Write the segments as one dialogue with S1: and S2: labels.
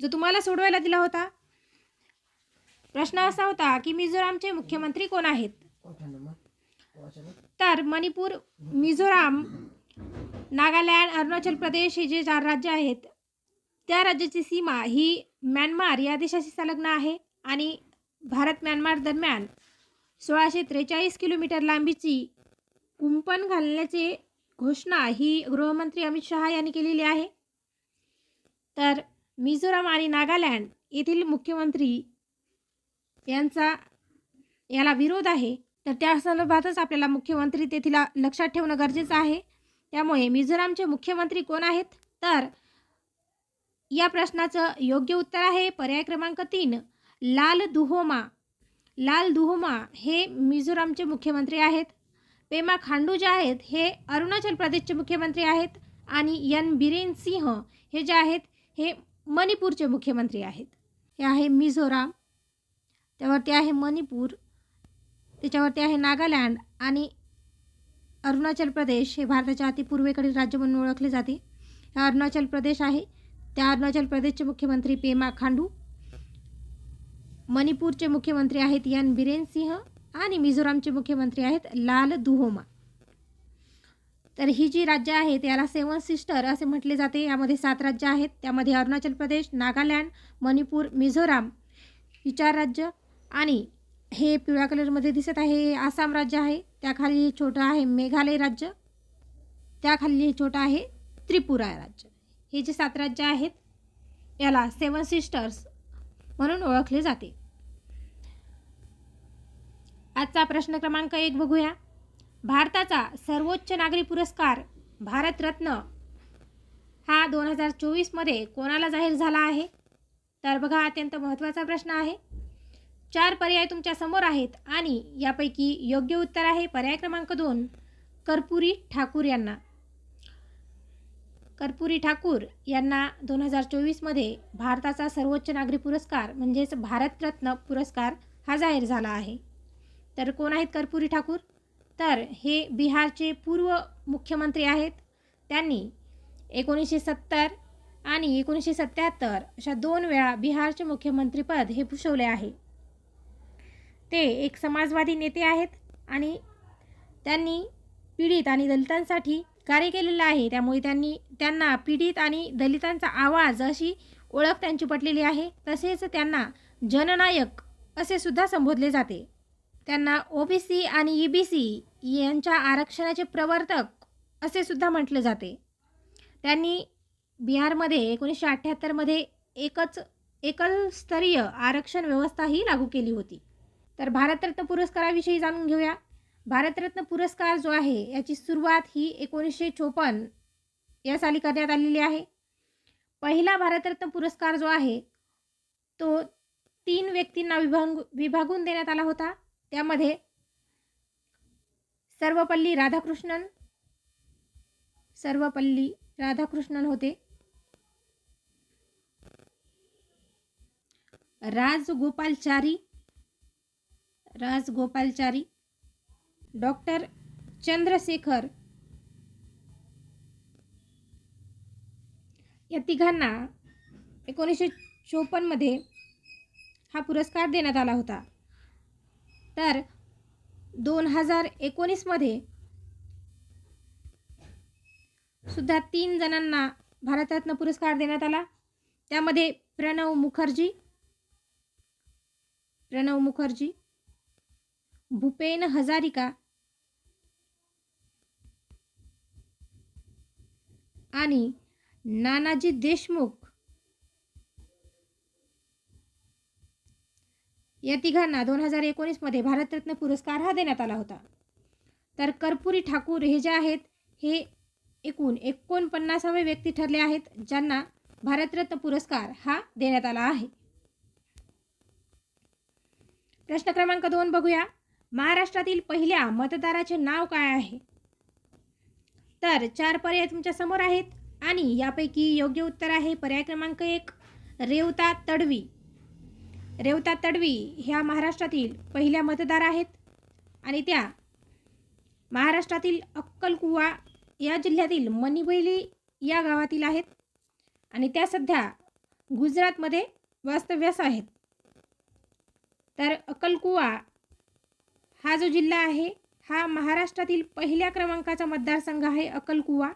S1: जो तुम्हाला सोडवायला दिला होता? प्रश्न असा होता की मिझोरामचे मुख्यमंत्री कोण आहेत? तर मणिपूर मिझोराम नागालँड अरुणाचल प्रदेश हे जे चार राज्य आहेत त्या राज्याची सीमा ही म्यानमार या देशाशी संलग्न आहे आणि भारत म्यानमार दरम्यान सोळाशे त्रेचाळीस किलोमीटर लांबीची कुंपण घालण्याची घोषणा ही गृहमंत्री अमित शहा यांनी केलेली आहे. तर मिझोराम आणि नागालँड येथील मुख्यमंत्री यांचा याला विरोध आहे. तर त्या संदर्भातच आपल्याला मुख्यमंत्री तेथील लक्षात ठेवणं गरजेचं आहे. त्यामुळे मिझोरामचे मुख्यमंत्री कोण आहेत? तर या प्रश्नाचं योग्य उत्तर आहे पर्याय क्रमांक तीन लाल दुहोमा. लाल दुहोमा हे मिझोरामचे मुख्यमंत्री आहेत. पेमा खांडू जे आहेत हे अरुणाचल प्रदेशचे मुख्यमंत्री आहेत. आणि यन बिरेन सिंह हे जे आहेत हे मणिपूरचे मुख्यमंत्री आहेत. हे आहे मिझोराम त्यावरती आहे मणिपूर त्याच्यावरती आहे नागालँड आणि अरुणाचल प्रदेश. हे भारताच्या अतिपूर्वेकडील राज्य म्हणून ओळखले जाते. हा अरुणाचल प्रदेश आहे. त्या अरुणाचल प्रदेशचे मुख्यमंत्री पेमा खांडू मणिपूरचे मुख्यमंत्री आहेत यन बिरेन सिंह आणि मिझोरामचे मुख्यमंत्री आहेत लाल दुहोमा. तर ही जी राज्य आहेत याला सेवन सिस्टर असे म्हटले जाते. यामध्ये सात राज्य आहेत. त्यामध्ये अरुणाचल प्रदेश नागालँड मणिपूर मिझोराम ही चार राज्य. आणि हे पिवळ्या कलरमध्ये दिसत आहे. हे आसाम राज्य आहे. त्याखाली हे छोटं आहे मेघालय राज्य. त्याखाली हे छोटं आहे त्रिपुरा राज्य. हे जे सात राज्य आहेत याला सेवन सिस्टर्स म्हणून ओळखले जाते. आजचा प्रश्न क्रमांक एक बघूया. भारताचा सर्वोच्च नागरी पुरस्कार भारतरत्न हा दोन हजार चोवीसमध्ये कोणाला जाहीर झाला आहे? तर बघा अत्यंत महत्त्वाचा प्रश्न आहे. चार पर्याय तुमच्यासमोर आहेत आणि यापैकी योग्य उत्तर आहे पर्याय क्रमांक दोन कर्पुरी ठाकूर यांना. कर्पुरी ठाकूर यांना दोन हजार चोवीसमध्ये भारताचा सर्वोच्च नागरी पुरस्कार म्हणजेच भारतरत्न पुरस्कार हा जाहीर झाला आहे. तर कोण आहेत कर्पुरी ठाकूर? तर हे बिहारचे पूर्व मुख्यमंत्री आहेत. त्यांनी एकोणीसशे सत्तर आणि एकोणीसशे सत्याहत्तर अशा दोन वेळा बिहारचे मुख्यमंत्रीपद हे भूषवले आहे. ते एक समाजवादी नेते आहेत आणि त्यांनी पीडित आणि दलितांसाठी कार्य केलेलं आहे. त्यामुळे त्यांनी त्यांना पीडित आणि दलितांचा आवाज अशी ओळख त्यांची पटलेली आहे. तसेच त्यांना जननायक असे सुद्धा संबोधले जाते. त्यांना ओबीसी आणि ई बी सी यांच्या आरक्षणाचे प्रवर्तक असे सुद्धा म्हटले जाते. त्यांनी बिहारमध्ये एकोणीसशे अठ्ठ्याहत्तरमध्ये एकच एकलस्तरीय आरक्षण व्यवस्थाही लागू केली होती. तर भारतरत्न पुरस्काराविषयी जाणून घेऊया. भारतरत्न पुरस्कार जो आहे याची सुरुवात ही एकोणीसशे चोपन्न या साली करण्यात आलेली आहे. पहिला भारतरत्न पुरस्कार जो आहे तो तीन व्यक्तींना विभाग विभागून देण्यात आला होता. त्यामध्ये सर्वपल्ली राधाकृष्णन सर्वपल्ली राधाकृष्णन होते. राजगोपालचारी राजगोपालचारी डॉक्टर चंद्रशेखर या तिघांना एकोणीसशे चोपन्नमध्ये हा पुरस्कार देण्यात आला होता. तर दोन हजार एकोणीसमध्ये सुद्धा तीन जणांना भारतरत्न पुरस्कार देण्यात आला. त्यामध्ये प्रणव मुखर्जी प्रणव मुखर्जी भूपेन हजारिका आणि नानाजी देशमुख या तिघांना दोन हजार एकोणीसमध्ये भारतरत्न पुरस्कार हा देण्यात आला होता. तर कर्पुरी ठाकूर हे जे आहेत हे एकूण एकोणपन्नासावे व्यक्ती ठरले आहेत ज्यांना भारतरत्न पुरस्कार हा देण्यात आला आहे. प्रश्न क्रमांक दोन बघूया. महाराष्ट्रातील पहिल्या मतदाराचे नाव काय आहे? तर चार पर्याय तुमच्यासमोर आहेत आणि यापैकी योग्य उत्तर आहे पर्याय क्रमांक एक रेवता तडवी. रेवता तडवी ह्या महाराष्ट्रातील पहिल्या मतदार आहेत. आणि त्या महाराष्ट्रातील अक्कलकुवा या जिल्ह्यातील मणिबैली या गावातील आहेत. आणि त्या सध्या गुजरातमध्ये वास्तव्यास आहेत. तर अक्कलकुवा हा जो जिल्हा आहे हा महाराष्ट्रातील पहिल्या क्रमांकाचा मतदारसंघ आहे अक्कलकुवा.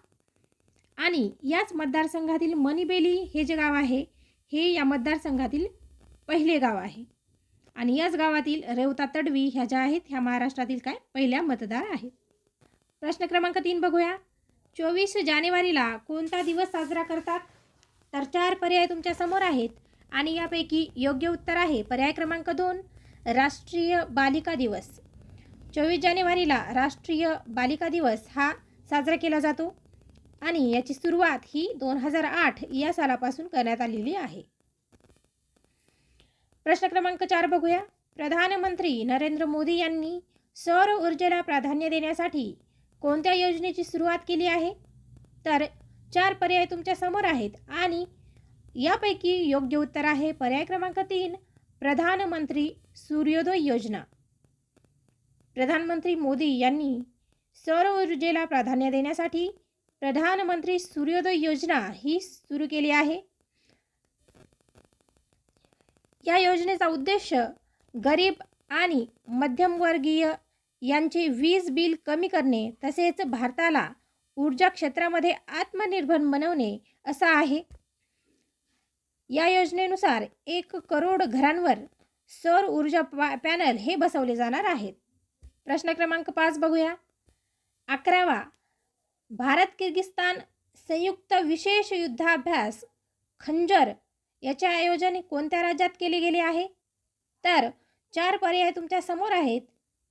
S1: आणि याच मतदारसंघातील मणिबेली हे जे गाव आहे हे या मतदारसंघातील पहिले गाव आहे. आणि याच गावातील रेवता तडवी ह्या ज्या आहेत ह्या महाराष्ट्रातील काय? पहिल्या मतदार आहेत. प्रश्न क्रमांक तीन बघूया. चोवीस जानेवारीला कोणता दिवस साजरा करतात? तर चार पर्याय तुमच्यासमोर आहेत. आणि यापैकी योग्य उत्तर आहे पर्याय क्रमांक दोन राष्ट्रीय बालिका दिवस. चोवीस जानेवारीला राष्ट्रीय बालिका दिवस हा साजरा केला जातो. आणि याची सुरुवात ही दोन हजार आठ या सालापासून करण्यात आलेली आहे. प्रश्न क्रमांक चार बघूया. प्रधानमंत्री नरेंद्र मोदी यांनी सौर ऊर्जेला प्राधान्य देण्यासाठी कोणत्या योजनेची सुरुवात केली आहे? तर चार पर्याय तुमच्यासमोर आहेत आणि यापैकी योग्य उत्तर आहे पर्याय क्रमांक तीन प्रधानमंत्री सूर्योदय योजना. प्रधानमंत्री मोदी यांनी सौर ऊर्जेला प्राधान्य देण्यासाठी प्रधानमंत्री सूर्योदय योजना ही सुरू केली आहे. या योजनेचा उद्देश गरीब आणि मध्यमवर्गीय यांचे वीज बिल कमी करणे तसेच भारताला ऊर्जा क्षेत्रामध्ये आत्मनिर्भर बनवणे असा आहे. या योजनेनुसार एक करोड घरांवर सौर ऊर्जा पा पॅनल हे बसवले जाणार आहेत. प्रश्न क्रमांक पाच बघूया. अकरावा भारत किर्गिस्तान संयुक्त विशेष युद्धाभ्यास खंजर याचे आयोजन कोणत्या राज्यात केले गेले आहे? तर चार पर्याय तुमच्यासमोर आहेत.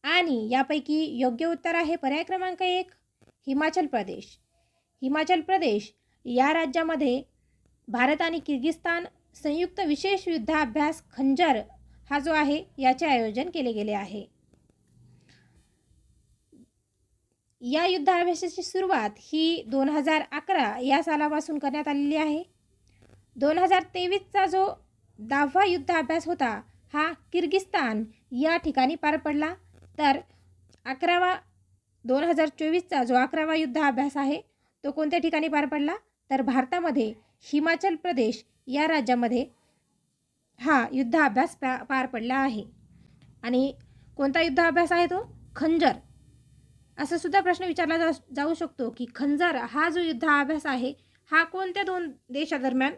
S1: आणि यापैकी योग्य उत्तर आहे पर्याय क्रमांक एक हिमाचल प्रदेश. हिमाचल प्रदेश या राज्यामध्ये भारत आणि किर्गिस्तान संयुक्त विशेष युद्धाभ्यास खंजर हा जो आहे याचे आयोजन केले गेले आहे. या युद्धाभ्यासाची सुरुवात ही दोन हजार अकरा या सालापासून करण्यात आलेली आहे. दोन हजार तेवीसचा जो दहावा युद्धाभ्यास होता हा किर्गिस्तान या ठिकाणी पार पडला. तर अकरावा दोन हजार चोवीसचा जो अकरावा युद्धाभ्यास आहे तो कोणत्या ठिकाणी पार पडला? तर भारतामध्ये हिमाचल प्रदेश या राज्यामध्ये हा युद्धाभ्यास पा पार पडला आहे. आणि कोणता युद्धाभ्यास आहे तो? खंजर. असा सुद्धा प्रश्न विचारला जा जाऊ शकतो की खंजर हा जो युद्धाभ्यास आहे हा कोणत्या दोन देशादरम्यान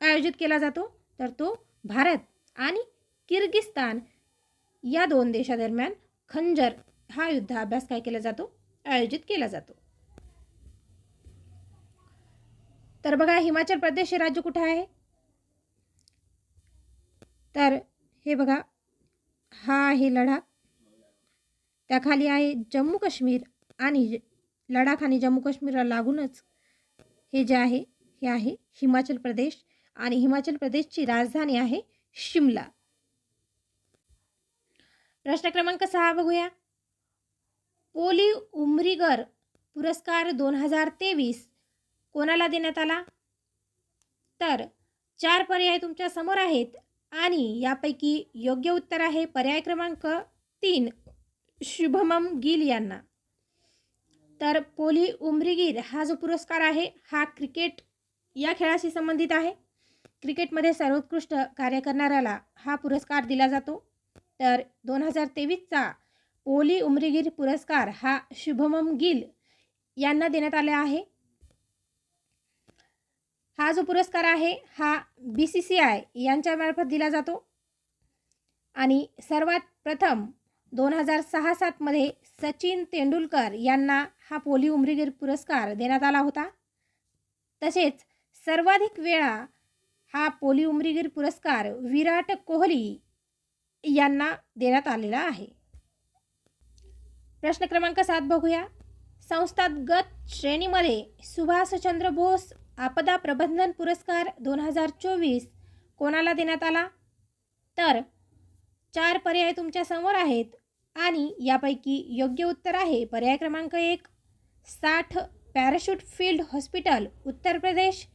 S1: आयोजित केला जातो. तर तो भारत आणि किर्गिस्तान या दोन देशादरम्यान खंजर हा युद्धाभ्यास काय केला जातो? आयोजित केला जातो. तर बघा हिमाचल प्रदेश हे राज्य कुठं आहे? तर हे बघा हा आहे लडाख. त्याखाली आहे जम्मू काश्मीर आणि लडाख आणि जम्मू काश्मीरला लागूनच हे जे आहे हे आहे हिमाचल प्रदेश. आणि हिमाचल प्रदेशची राजधानी आहे शिमला. प्रश्न क्रमांक सहा बघूया. पोली उमरीगर पुरस्कार दोन हजार तेवीस कोणाला देण्यात आला? तर चार पर्याय तुमच्यासमोर आहेत आणि यापैकी योग्य उत्तर आहे पर्याय क्रमांक तीन शुभमम गिल यांना. तर पोली उमरीगीर हा जो पुरस्कार आहे हा क्रिकेट या खेळाशी संबंधित आहे. क्रिकेटमध्ये सर्वोत्कृष्ट कार्य करणाऱ्याला हा पुरस्कार दिला जातो. तर दोन हजार तेवीसचा ओली उमरीगीर पुरस्कार हा शुभमम गिल यांना देण्यात आला आहे. हा जो पुरस्कार आहे हा बी सी सी आय यांच्यामार्फत दिला जातो. आणि सर्वात प्रथम दोन हजार सहा सातमध्ये सचिन तेंडुलकर यांना हा पोली उमरीगीर पुरस्कार देण्यात आला होता. तसेच सर्वाधिक वेळा हा पोली उमरीगीर पुरस्कार विराट कोहली यांना देण्यात आलेला आहे. प्रश्न क्रमांक सात बघूया. संस्थागत श्रेणीमध्ये सुभाषचंद्र बोस आपदा प्रबंधन पुरस्कार दोन हजार चोवीस कोणाला देण्यात आला? तर चार पर्याय तुमच्यासमोर आहेत आणि यापैकी योग्य उत्तर आहे. पर्याय क्रमांक एक साठ parachute field hospital Uttar Pradesh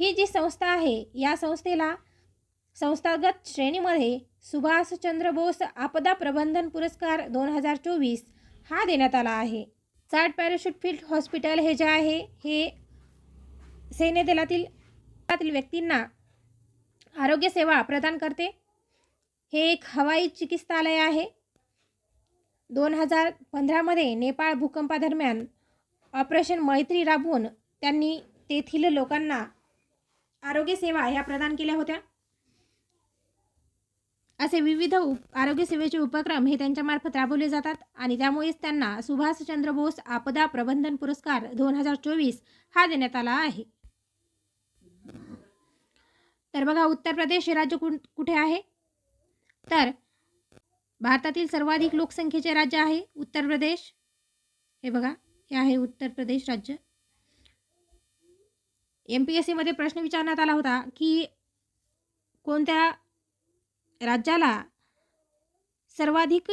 S1: ही जी संस्था आहे या संस्थेला संस्थागत श्रेणीमध्ये सुभाषचंद्र बोस आपदा प्रबंधन पुरस्कार दोन हजार चोवीस हा देण्यात आला आहे. चाट पॅराशूट फील्ड हॉस्पिटल हे जे आहे हे सैन्यदलातील दलातील व्यक्तींना आरोग्यसेवा प्रदान करते. हे एक हवाई चिकित्सालय आहे. दोन हजार पंधरामध्ये नेपाळ भूकंपादरम्यान ऑपरेशन मैत्री राबवून त्यांनी तेथील लोकांना आरोग्यसेवा ह्या प्रदान केल्या होत्या. असे विविध उप आरोग्यसेवेचे उपक्रम हे त्यांच्यामार्फत राबवले जातात आणि त्यामुळेच त्यांना सुभाषचंद्र बोस आपदा प्रबंधन पुरस्कार दोन हजार चोवीस हा देण्यात आला आहे. तर बघा उत्तर प्रदेश हे राज्य कु कुठे आहे? तर भारतातील सर्वाधिक लोकसंख्येचे राज्य आहे उत्तर प्रदेश. हे बघा हे आहे उत्तर प्रदेश राज्य. एम पी एस सीमध्ये प्रश्न विचारण्यात आला होता की कोणत्या राज्याला सर्वाधिक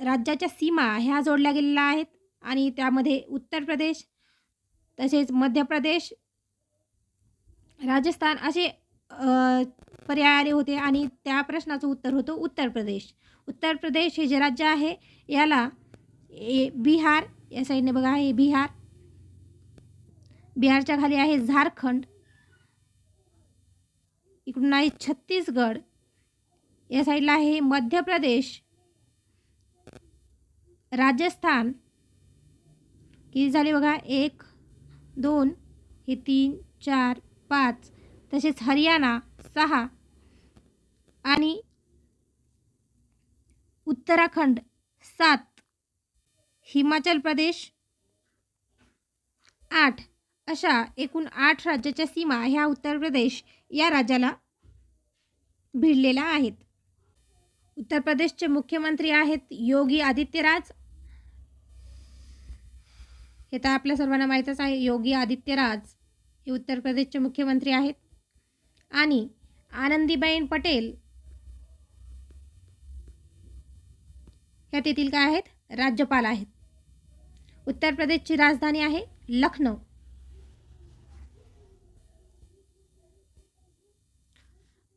S1: राज्याच्या सीमा ह्या जोडल्या गेलेल्या आहेत? आणि त्यामध्ये उत्तर प्रदेश तसेच मध्य प्रदेश राजस्थान असे पर्याय आले होते. आणि त्या प्रश्नाचं उत्तर होतं उत्तर प्रदेश. उत्तर प्रदेश हे जे राज्य आहे याला ए बिहार या साईडने बघा हे बिहार. बिहारच्या खाली आहे झारखंड. इकडून आहे छत्तीसगड. या साईडला आहे मध्य प्रदेश राजस्थान. किती झाले बघा? एक दोन हे तीन चार पाच. तसेच हरियाणा सहा. आणि उत्तराखंड सात. हिमाचल प्रदेश आठ. अशा एकूण आठ राज्याच्या सीमा ह्या उत्तर प्रदेश या राज्याला भिडलेल्या आहेत. उत्तर प्रदेशचे मुख्यमंत्री आहेत योगी आदित्यराज. हे तर आपल्या सर्वांना माहीतच आहे योगी आदित्यराज हे उत्तर प्रदेशचे मुख्यमंत्री आहेत. आणि आनंदीबाईन पटेल ह्या तेथील काय आहेत? राज्यपाल आहेत. उत्तर प्रदेशची राजधानी आहे लखनौ.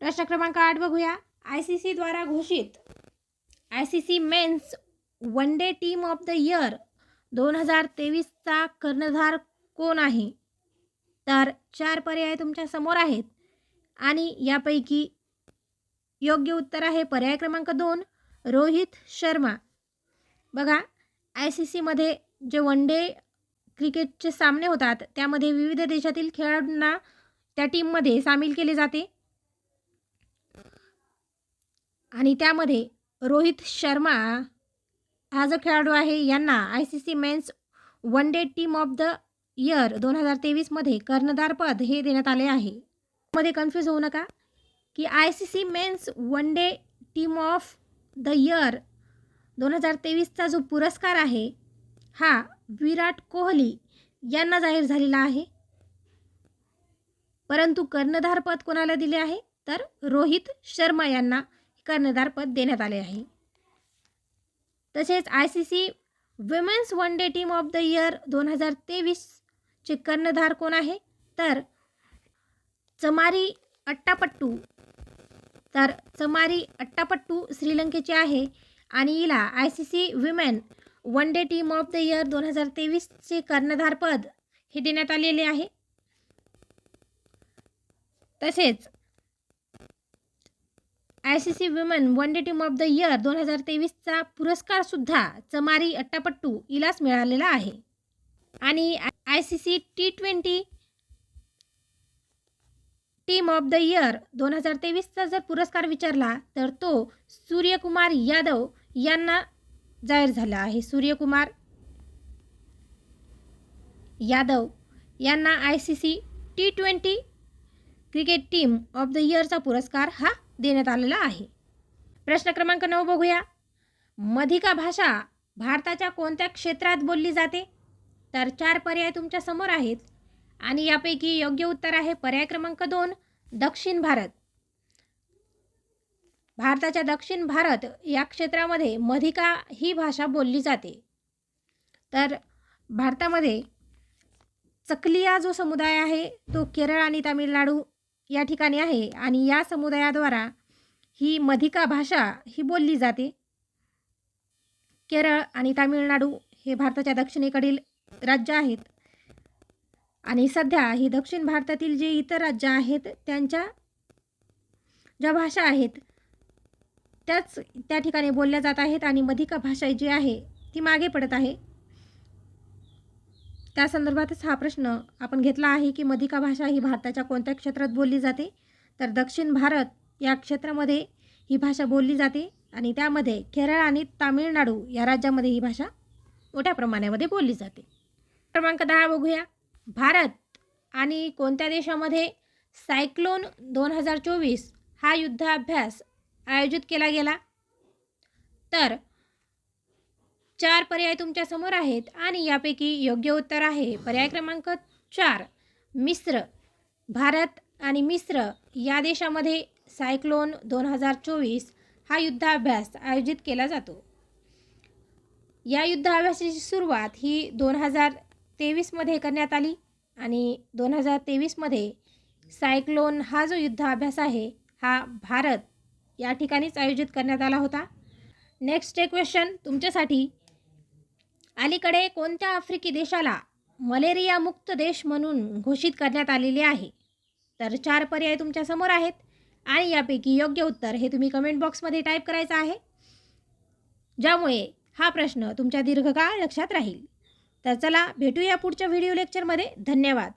S1: प्रश्न क्रमांक आठ बघूया. आय सी सी द्वारा घोषित I C C men's one day team of the year दोन हजार तेवीसचा कर्णधार कोण आहे? तर चार पर्याय तुमच्यासमोर आहेत. आणि यापैकी योग्य उत्तर आहे पर्याय क्रमांक दोन रोहित शर्मा. बघा आय सी सीमध्ये जे वन डे क्रिकेटचे सामने होतात त्यामध्ये विविध देशातील खेळाडूंना त्या टीममध्ये सामील केले जाते. आणि त्यामध्ये रोहित शर्मा हा जो खेळाडू आहे. यांना I C C men's one day team of the year दोन हजार तेवीसमध्ये कर्णधारपद हे देण्यात आले आहे. मध्ये कन्फ्यूज होऊ नका की I C C men's one day team of the year दोन हजार तेवीसचा जो पुरस्कार आहे हा विराट कोहली यांना जाहीर झालेला आहे. परंतु कर्णधारपद कोणाला दिले आहे? तर रोहित शर्मा यांना कर्णधारपद देण्यात आले आहे. तसेच I C C women's one day team of the year दोन हजार तेवीसचे कर्णधार कोण आहे? तर चमारी अट्टापट्टू. तर चमारी अट्टापट्टू श्रीलंकेचे आहे आणि हिला I C C women one day team of the year दोन हजार तेवीसचे कर्णधारपद हे देण्यात आलेले आहे. तसेच I C C women one day team of the year दोन हजार तेवीसचा पुरस्कारसुद्धा चमारी अट्टापट्टू हिलाच मिळालेला आहे. आणि I C C T twenty team of the year दोन हजार तेवीसचा जर पुरस्कार विचारला तर तो सूर्यकुमार यादव यांना जाहीर झाला आहे. सूर्यकुमार यादव यांना I C C T twenty cricket team of the इयरचा पुरस्कार हा देण्यात आलेला आहे. प्रश्न क्रमांक नऊ बघूया. मधिका भाषा भारताच्या कोणत्या क्षेत्रात बोलली जाते? तर चार पर्याय तुमच्यासमोर आहेत. आणि यापैकी योग्य उत्तर आहे पर्याय क्रमांक दोन दक्षिण भारत. भारताच्या दक्षिण भारत या क्षेत्रामध्ये मधिका ही भाषा बोलली जाते. तर भारतामध्ये चकलिया जो समुदाय आहे तो केरळ आणि तामिळनाडू या ठिकाणी आहे आणि या समुदायाद्वारा ही मधिका भाषा ही बोलली जाते. केरळ आणि तामिळनाडू हे भारताच्या दक्षिणेकडील राज्य आहेत. आणि सध्या ही दक्षिण भारतातील जे इतर राज्य आहेत त्यांच्या ज्या भाषा आहेत त्याच त्या ठिकाणी बोलल्या जात आहेत आणि मधिका भाषा जी आहे ती मागे पडत आहे. त्या संदर्भातच हा प्रश्न आपण घेतला आहे की मधिका भाषा ही भारताच्या कोणत्या क्षेत्रात बोलली जाते? तर दक्षिण भारत या क्षेत्रामध्ये ही भाषा बोलली जाते आणि त्यामध्ये केरळ आणि तामिळनाडू या राज्यामध्ये ही भाषा मोठ्या प्रमाणामध्ये बोलली जाते. क्रमांक दहा बघूया. भारत आणि कोणत्या देशामध्ये सायक्लोन दोन हजार चोवीस हा युद्धाभ्यास आयोजित केला गेला? तर चार पर्याय तुमच्यासमोर आहेत आणि यापैकी योग्य उत्तर आहे. पर्याय क्रमांक चार मिस्र. भारत आणि मिस्र या देशामध्ये सायक्लोन दोन हजार चोवीस हा युद्धाभ्यास आयोजित केला जातो. या युद्धाभ्यासाची सुरुवात ही दोन हजार तेवीसमध्ये करण्यात आली आणि दोन हजार तेवीसमध्ये सायक्लोन हा जो युद्धाभ्यास आहे हा भारत या ठिकाणीच आयोजित करण्यात आला होता. नेक्स्ट एक क्वेश्चन तुमच्यासाठी. अलीकडे कोणत्या आफ्रिकी देशाला मलेरिया मुक्त देश म्हणून घोषित करण्यात आलेले आहे? तर चार पर्याय तुमच्यासमोर आहेत आणि यापैकी योग्य उत्तर हे तुम्ही कमेंट बॉक्समध्ये टाईप करायचं आहे. ज्यामुळे हा प्रश्न तुमच्या दीर्घकाळ लक्षात राहील. तर चला भेटूया पुढच्या व्हिडिओ लेक्चरमध्ये धन्यवाद.